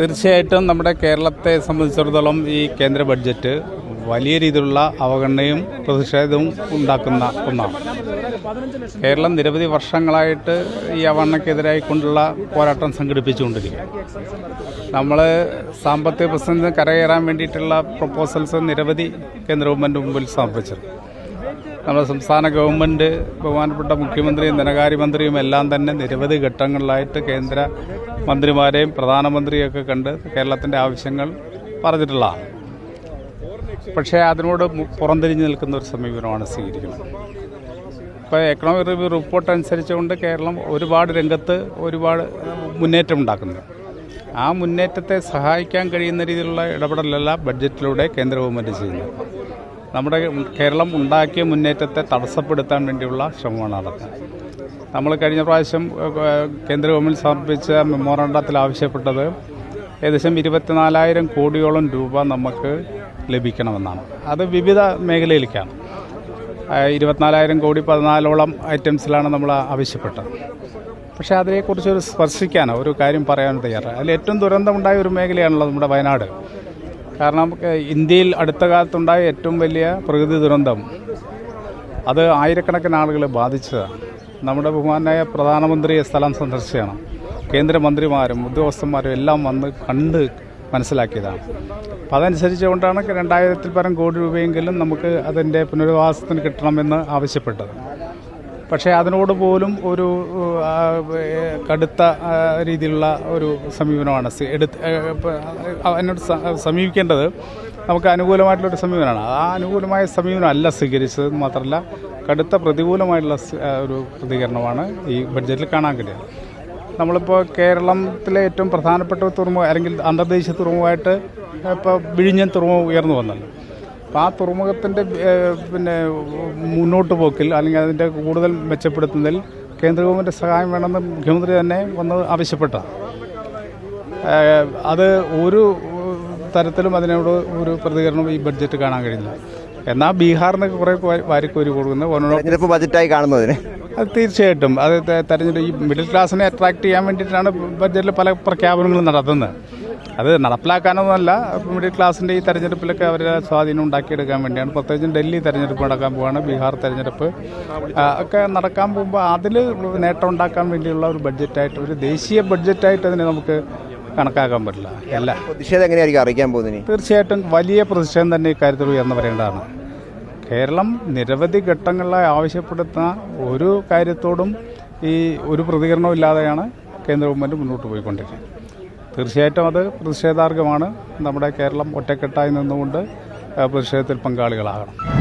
തീർച്ചയായിട്ടും നമ്മുടെ കേരളത്തെ സംബന്ധിച്ചിടത്തോളം ഈ കേന്ദ്ര ബഡ്ജറ്റ് വലിയ രീതിയിലുള്ള അവഗണനയും പ്രതിഷേധവും ഉണ്ടാക്കുന്ന ഒന്നാണ്. കേരളം നിരവധി വർഷങ്ങളായിട്ട് ഈ അവഗണനക്കെതിരായിക്കൊണ്ടുള്ള പോരാട്ടം സംഘടിപ്പിച്ചുകൊണ്ടിരിക്കും നമ്മൾ സാമ്പത്തിക പ്രശ്നത്തിന് കരകയറാൻ വേണ്ടിയിട്ടുള്ള പ്രപ്പോസൽസ് നിരവധി കേന്ദ്ര ഗവൺമെന്റ് മുമ്പിൽ സമർപ്പിച്ചത് നമ്മുടെ സംസ്ഥാന ഗവൺമെന്റ് ബഹുമാനപ്പെട്ട മുഖ്യമന്ത്രിയും ധനകാര്യമന്ത്രിയും എല്ലാം തന്നെ നിരവധി ഘട്ടങ്ങളിലായിട്ട് കേന്ദ്ര മന്ത്രിമാരെയും പ്രധാനമന്ത്രിയൊക്കെ കണ്ട് കേരളത്തിന്റെ ആവശ്യങ്ങൾ പറഞ്ഞിട്ടുള്ളതാണ് പക്ഷേ അതിനോട് പുറംതിരിഞ്ഞു നിൽക്കുന്ന ഒരു സമീപനമാണ് സ്വീകരിക്കുന്നത്. ഇപ്പോൾ എക്കണോമിക് റിവ്യൂ റിപ്പോർട്ട് അനുസരിച്ചുകൊണ്ട് കേരളം ഒരുപാട് രംഗത്ത് ഒരുപാട് മുന്നേറ്റം ഉണ്ടാക്കുന്നത് ആ മുന്നേറ്റത്തെ സഹായിക്കാൻ കഴിയുന്ന രീതിയിലുള്ള ഇടപെടലല്ല ബഡ്ജറ്റിലൂടെ കേന്ദ്ര ഗവൺമെന്റ് ചെയ്യുന്നത്. നമ്മുടെ കേരളം ഉണ്ടാക്കിയ മുന്നേറ്റത്തെ തടസ്സപ്പെടുത്താൻ വേണ്ടിയുള്ള ശ്രമമാണ് നടത്തുന്നത് നമ്മൾ കഴിഞ്ഞ പ്രാവശ്യം കേന്ദ്ര ഗവൺമെന്റ് സമർപ്പിച്ച മെമ്മോറണ്ടത്തിൽ ആവശ്യപ്പെട്ടത് ഏകദേശം ഇരുപത്തിനാലായിരം കോടിയോളം രൂപ നമുക്ക് ലഭിക്കണമെന്നാണ്. അത് വിവിധ മേഖലയിലേക്കാണ്. ഇരുപത്തിനാലായിരം കോടി പതിനാലോളം ഐറ്റംസിലാണ് നമ്മൾ ആവശ്യപ്പെട്ടത്. പക്ഷേ അതിനെക്കുറിച്ച് ഒരു സ്പർശിക്കാനോ ഒരു കാര്യം പറയാനോ തയ്യാറാണ് അതിൽ ഏറ്റവും ദുരന്തമുണ്ടായ ഒരു മേഖലയാണല്ലോ നമ്മുടെ വയനാട്. കാരണം ഇന്ത്യയിൽ അടുത്ത കാലത്തുണ്ടായ ഏറ്റവും വലിയ പ്രകൃതി ദുരന്തം അത് ആയിരക്കണക്കിന് ആളുകളെ ബാധിച്ചതാണ്. നമ്മുടെ ബഹുമാനായ പ്രധാനമന്ത്രി സ്ഥലം സന്ദർശിച്ചാണ് കേന്ദ്രമന്ത്രിമാരും ഉദ്യോഗസ്ഥന്മാരും എല്ലാം വന്ന് കണ്ട് മനസ്സിലാക്കിയതാണ്. അപ്പം അതനുസരിച്ചുകൊണ്ടാണ് രണ്ടായിരത്തിൽ പരം കോടി രൂപയെങ്കിലും നമുക്ക് അതിന്റെ പുനരവാസത്തിന് കിട്ടണമെന്ന് ആവശ്യപ്പെട്ടത്. പക്ഷേ അതിനോട് പോലും ഒരു കടുത്ത രീതിയിലുള്ള ഒരു സമീപനമാണ്. എടുത്ത് എന്നോട് സമീപിക്കേണ്ടത് നമുക്ക് അനുകൂലമായിട്ടുള്ളൊരു സമീപനമാണ്. ആ അനുകൂലമായ സമീപനം അല്ല സ്വീകരിച്ചത് മാത്രമല്ല കടുത്ത പ്രതികൂലമായിട്ടുള്ള ഒരു പ്രതികരണമാണ് ഈ ബഡ്ജറ്റിൽ കാണാൻ കഴിയുന്നത് നമ്മളിപ്പോൾ കേരളത്തിലെ ഏറ്റവും പ്രധാനപ്പെട്ട തുറമുഖം അല്ലെങ്കിൽ അന്തർദേശീയ തുറമുഖമായിട്ട് ഇപ്പോൾ വിഴിഞ്ഞൻ തുറമുഖം ഉയർന്നു വന്നല്ലോ. അപ്പോൾ ആ തുറമുഖത്തിന്റെ പിന്നെ മുന്നോട്ട് പോക്കിൽ അല്ലെങ്കിൽ അതിന്റെ കൂടുതൽ മെച്ചപ്പെടുത്തുന്നതിൽ കേന്ദ്ര ഗവൺമെന്റ് സഹായം വേണമെന്ന് മുഖ്യമന്ത്രി തന്നെ വന്ന് ആവശ്യപ്പെട്ട. അത് ഒരു തരത്തിലും അതിനോട് ഒരു പ്രതികരണം ഈ ബഡ്ജറ്റ് കാണാൻ കഴിയുന്നില്ല. എന്നാൽ ബീഹാറിന് കുറേ വാരിക്കോരി കൊടുക്കുന്ന. തെരഞ്ഞെടുപ്പ് ബജറ്റായി കാണുന്നതിന്. അത് തീർച്ചയായിട്ടും. അത് തെരഞ്ഞെടുപ്പ് ഈ മിഡിൽ ക്ലാസ്സിനെ അട്രാക്ട് ചെയ്യാൻ വേണ്ടിയിട്ടാണ് ബഡ്ജറ്റിൽ പല പ്രഖ്യാപനങ്ങളും നടത്തുന്നത്. അത് നടപ്പിലാക്കാനൊന്നുമല്ല. മിഡിൽ ക്ലാസിന്റെ ഈ തെരഞ്ഞെടുപ്പിലൊക്കെ അവരെ സ്വാധീനം ഉണ്ടാക്കിയെടുക്കാൻ വേണ്ടിയാണ്. പ്രത്യേകിച്ചും ഡൽഹി തെരഞ്ഞെടുപ്പ് നടക്കാൻ പോവാണ് ബീഹാർ തെരഞ്ഞെടുപ്പ്. ഒക്കെ നടക്കാൻ പോകുമ്പോൾ അതിൽ നേട്ടം ഉണ്ടാക്കാൻ വേണ്ടിയുള്ള ഒരു ബഡ്ജറ്റായിട്ട് ഒരു ദേശീയ ബഡ്ജറ്റായിട്ട് അതിനെ നമുക്ക് കണക്കാക്കാൻ പറ്റില്ല. അല്ല. പ്രതിഷേധം എങ്ങനെയായിരിക്കും അറിയിക്കാൻ പോകുന്നത് തീർച്ചയായിട്ടും വലിയ പ്രതിഷേധം തന്നെ ഇക്കാര്യത്തിൽ ഉയർന്നു വരേണ്ടതാണ്. കേരളം നിരവധി ഘട്ടങ്ങളിലായി ആവശ്യപ്പെടുത്തുന്ന ഒരു കാര്യത്തോടും ഈ ഒരു പ്രതികരണവും ഇല്ലാതെയാണ് കേന്ദ്ര ഗവൺമെന്റ് മുന്നോട്ട് പോയിക്കൊണ്ടിരിക്കുന്നത്. തീർച്ചയായിട്ടും അത് പ്രതിഷേധാർഹമാണ് നമ്മുടെ കേരളം ഒറ്റക്കെട്ടായി നിന്നുകൊണ്ട് പ്രതിഷേധത്തിൽ പങ്കാളികളാകണം.